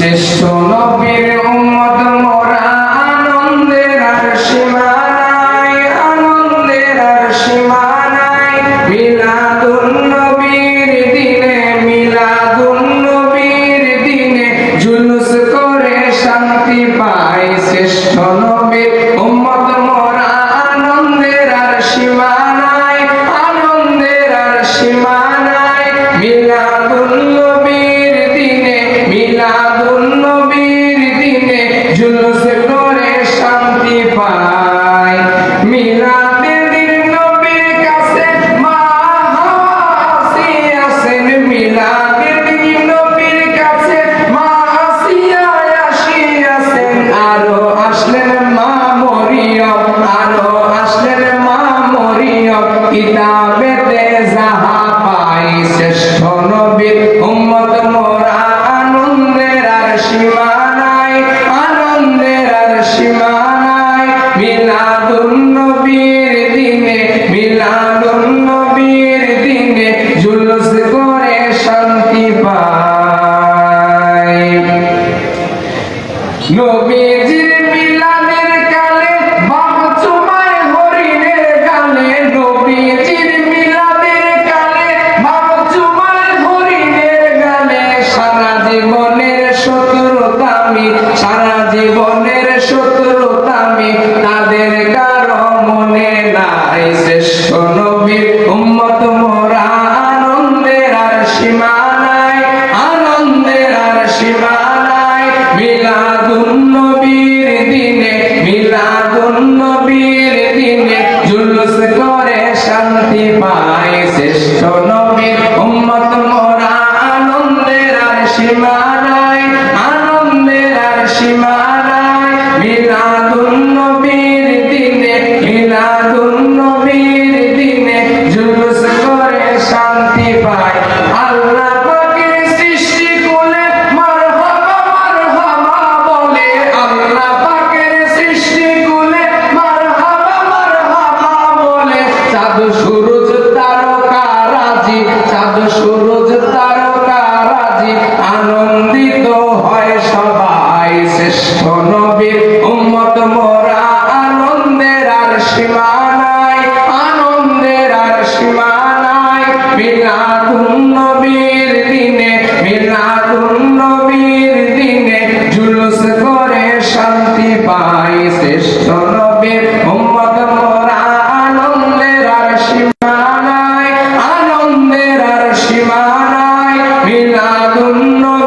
শ্রেষ্ঠ নবীর উম্মত মোরা আনন্দের আর সীমা দিনে, মিলাদুন নবীর দিনে জুলুস শান্তি পায় শ্রেষ্ঠ নবীর আরও আসলেন মা মরিয়ম কিতাবেতে যাহা পাই, শ্রেষ্ঠ নবীর উম্মত মোরা আনন্দের আর সীমা নাই, আনন্দের আর সীমা নাই। মিলাদুন নবীর দিনে, মিলাদুন নবীর দিনে জুলুস করে শান্তি পায় নবীজির জীবনের শত্রুতামি তাদের কারও মনে নাই। শ্রেষ্ঠ নবীর উম্মত মোরা আনন্দের আর সীমা নাই। আনন্দের আর সীমা নাই। মিলাদুন নবীর দিনে, মিলাদুন নবীর দিনে জুলুস করে শান্তি পায়। নাই মোরা আনন্দের আর সীমা নাই, আনন্দের আর সীমা নাই। মিলাদুন নবীর দিনে মিলাদুন নবীর দিনে জুলুস করে শান্তি পাই শ্রেষ্ঠ নবীর উম্মত মোরা আনন্দের আর সীমা নাই, আনন্দের আর সীমা নাই। মিলাদুন নবীর